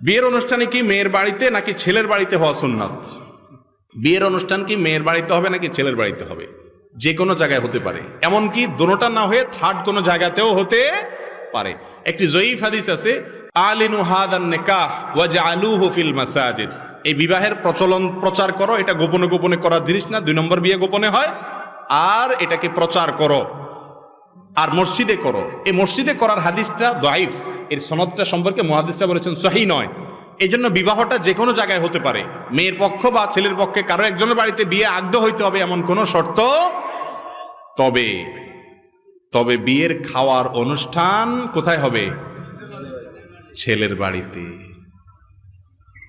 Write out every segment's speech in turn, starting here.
বিয়ের অনুষ্ঠানে কি মেয়ের বাড়িতে নাকি ছেলের বাড়িতে হওয়া সুন্নাত? বিয়ের অনুষ্ঠান কি মেয়ের বাড়িতে হবে নাকি ছেলের বাড়িতে হবে? যে কোনো জায়গায় হতে পারে। এমনকি দোনোটা না হয়ে থার্ড কোনো জায়গাতেও হতে পারে। একটি জয়ীফ হাদিস আছে, আলিনু হাদান নেকাহ ওয়াজা আলুহু ফিল মাসাজিদ। এই বিবাহের প্রচলন, প্রচার করো, এটা গোপনে গোপনে করার জিনিস না, দুই নম্বর বিয়ে গোপনে হয়। আর এটাকে প্রচার করো, আর মসজিদে করো। এই মসজিদে করার হাদিসটা দাইফ এর সনদটা সম্পর্কে মহাদিসা বলেছেন সহি নয়। এই জন্য বিবাহটা যে কোনো জায়গায় হতে পারে। মেয়ের পক্ষ বা ছেলের পক্ষে কারও একজনের বাড়িতে বিয়ে আগ্ধ হইতে হবে এমন কোনো শর্ত তবে তবে বিয়ের খাওয়ার অনুষ্ঠান কোথায় হবে? ছেলের বাড়িতে।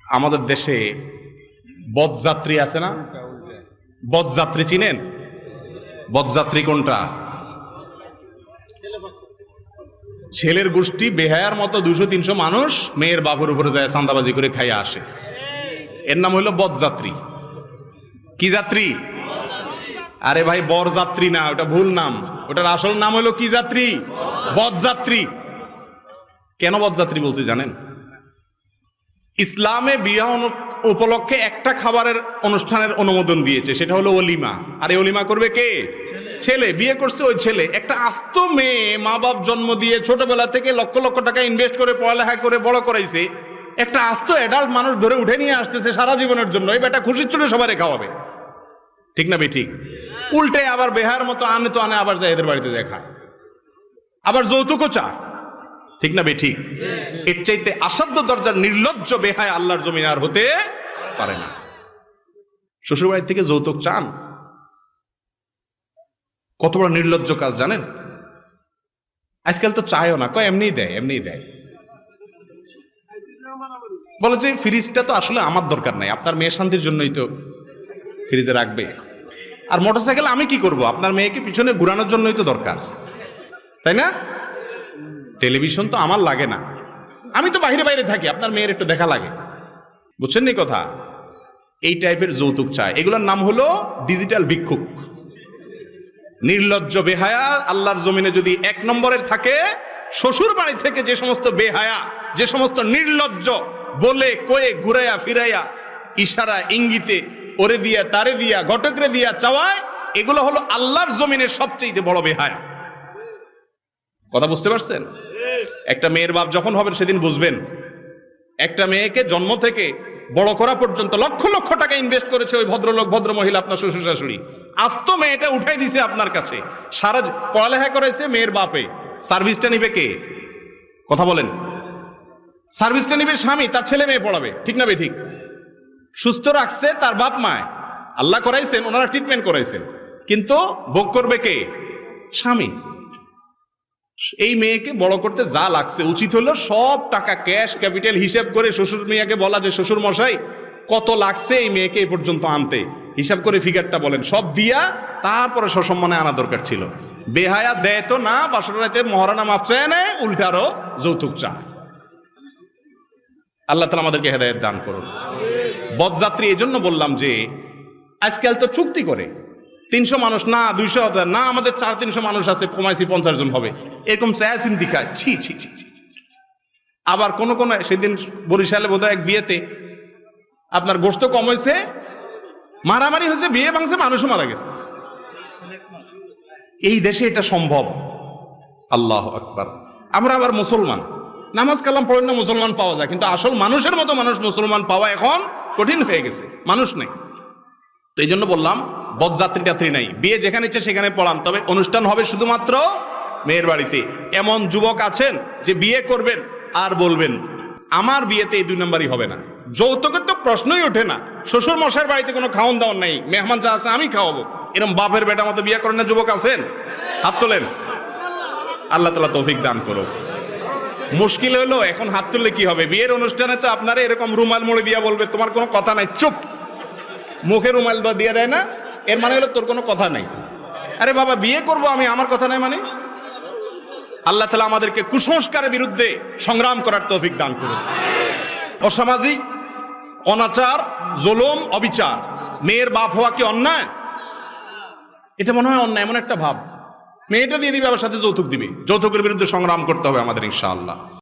আমাদের দেশে বদযাত্রী আছে না? বদযাত্রী চিনেন? বদযাত্রী কোনটা? ছেলের গোষ্ঠী বেহায়ার মতো দুশো তিনশো মানুষ মেয়ের বাবুর উপরে যায় চান্দাবাজি করে খাইয়া আসে। এর নাম হলো বদযাত্রী। কি যাত্রী? আরে ভাই বর যাত্রী না, ওটা ভুল নাম। ওটার আসল নাম হলো কি যাত্রী? বদযাত্রী। কেন বদযাত্রী বলছে জানেন? ইসলামে বিবাহ উপলক্ষে একটা খাবারের অনুষ্ঠানের অনুমোদন দিয়েছে, সেটা হলো অলিমা। আর এই অলিমা করবে কে? ছেলে, বিয়ে করছে ওই ছেলে। একটা আস্ত মেয়ে মা বাপ জন্ম দিয়ে ছোটবেলা থেকে লক্ষ লক্ষ টাকা ইনভেস্ট করে, পড়ালেখা করে, বড় করাইছে। একটা আস্ত অ্যাডাল্ট মানুষ ধরে উঠে নিয়ে আসতেছে সারা জীবনের জন্য, এই বেটা খুশির চলে সবাই খাওয়াবে। ঠিক না ঠিক উল্টে আবার বেহার মতো আনে তো আনে, আবার যায় এদের বাড়িতে দেখা আবার যৌতুকও চায়। ঠিক না ঠিক এর চাইতে আসাধ্য দরজার নির্লজ্জ বেহায় আল্লাহর জমিন আর হতে পারে না। শ্বশুর বাড়ি থেকে যৌতুক চান? কত বড় নির্লজ্জ কাজ, জানেন? আজকাল তো চায়ও না, কয় এমনিই দেয় এমনিই দেয়। বলো যে ফ্রিজটা তো আসলে আমার দরকার নাই, আপনার মেয়ে শান্তির জন্যই তো ফ্রিজে রাখবে। আর মোটরসাইকেল আমি কি করব? আপনার মেয়েকে পিছনে ঘুরানোর জন্যই তো দরকার, তাই না? টেলিভিশন তো আমার লাগে না। আমি তো বাইরে বাইরে থাকি, আপনার মেয়ের একটু দেখা লাগে। বুঝছেন নি কথা? এই টাইপের যৌতুক চায়। এগুলোর নাম হলো ডিজিটাল ভিক্ষুক। নির্লজ্জ বেহায়া, আল্লাহর জমিনে যদি এক নম্বরের থাকে, শ্বশুর বাড়ি থেকে যে সমস্ত বেহায়া, যে সমস্ত নির্লজ্জ বলে, কয়ে, ঘুরাইয়া, ফিরাইয়া, ইশারা, ইঙ্গিতে, ওরে দিয়া, তারে দিয়া, ঘটকরে দিয়া চাওয়ায়, এগুলো হলো আল্লাহর জমিনের সবচেয়ে বড় বেহায়া। কথা বুঝতে পারছেন? একটা মেয়ের বাপ যখন হবেন সেদিন বুঝবেন। একটা মেয়েকে জন্ম থেকে বড় করা পর্যন্ত লক্ষ লক্ষ টাকা ইনভেস্ট করেছে ওই ভদ্রলোক ভদ্র মহিলা আপনার শ্বশুর শাশুড়ি। আস্ত মেয়েটা উঠাই দিছে আপনার কাছে। সারা পড়ালেখা করেছে মেয়ের বাপে। সার্ভিসটা নিবে কে? কথা বলেন। সার্ভিসটা নিবে স্বামী, তার ছেলে মেয়ে পড়াবে। ঠিক না বে ঠিক? সুস্থ রাখছে তার বাপ মায়। আল্লাহ করাইছেন, ওনারা ট্রিটমেন্ট করাইছেন। কিন্তু ভোগ করবে কে? স্বামী। এই মেয়েকে বড় করতে যা লাগছে, উচিত হলো সব টাকা ক্যাশ ক্যাপিটাল হিসেব করে শ্বশুর মেয়েকে বলা যে শ্বশুর মশাই কত লাগছে এই মেয়েকে এই পর্যন্ত আনতে? হিসাব করে ফিগারটা বলেন। সব দিয়া তারপরে সসম্মানে আনা দরকার ছিল। বেহায়া দেয় তো না বাসর রাতে মহারানা মাপ চায় নেয় উল্টারও যৌতুক চা আল্লাহ তালা আমাদেরকে হেদায়ত দান করুন। বদযাত্রী এই জন্য বললাম যে আজকাল তো চুক্তি করে। তিনশো মানুষ না দুইশো না আমাদের চার তিনশো মানুষ আছে কমাইছি পঞ্চাশ জন হবে। এরকম চায়া চিন্তি খায় ছি ছি ছি ছি ছি, ছি। আবার কোন কোন সেদিন বরিশালে বোধহয় এক বিয়েতে আপনার গোস্ত কম হয়েছে মারামারি হয়েছে, বিয়ে ভাঙছে, মানুষও মারা গেছে। এই দেশে এটা সম্ভব। আল্লাহ আকবার। আমরা আবার মুসলমান। নামাজ কালাম পড়েন না, মুসলমান পাওয়া যায়। কিন্তু আসল মানুষের মতো মানুষ মুসলমান পাওয়া এখন কঠিন হয়ে গেছে। মানুষ নেই। তো এই জন্য বললাম, বদযাত্রী টাত্রী নাই। বিয়ে যেখানে ইচ্ছে সেখানে পড়ান। তবে অনুষ্ঠান হবে শুধুমাত্র মেয়ের বাড়িতে। এমন যুবক আছেন যে বিয়ে করবেন আর বলবেন, আমার বিয়েতে এই দুই নম্বরই হবে না। যৌতুকের তো প্রশ্নই ওঠে না। শ্বশুর মশাইয়ের বাড়িতে কোনো খাওয়ান দাওয়ান নেই। মেহমান যা আছে আমি খাওয়াবো। এরকম বাপের বেটা মতো বিয়ে করেন না, যুবক আছেন? হাত তোলেন। আল্লাহ তালা তৌফিক দান করো মুশকিল হলো, এখন হাত তুললে কি হবে? বিয়ের অনুষ্ঠানে তো আপনারা এরকম রুমাল মুড়ে দিয়া বলবে, তোমার কোনো কথা নাই, চুপ। মুখে রুমাল দিয়ে দেয় না। এর মানে হলো, তোর কোনো কথা নাই। আরে বাবা, বিয়ে করব আমি, আমার কথা নাই মানে? আল্লাহ তালা আমাদেরকে কুসংস্কারের বিরুদ্ধে সংগ্রাম করার তৌফিক দান করুন অসামাজিক অনাচার জুলুম অবিচার। মেয়ের বাপ হওয়া কি অন্যায়? এটা মনে হয় অন্যায় এমন একটা ভাব। মেয়েটা দিয়ে দিবে আবার সাথে যৌতুক দিবে। যৌতুকের বিরুদ্ধে সংগ্রাম করতে হবে আমাদের ইনশাআল্লাহ।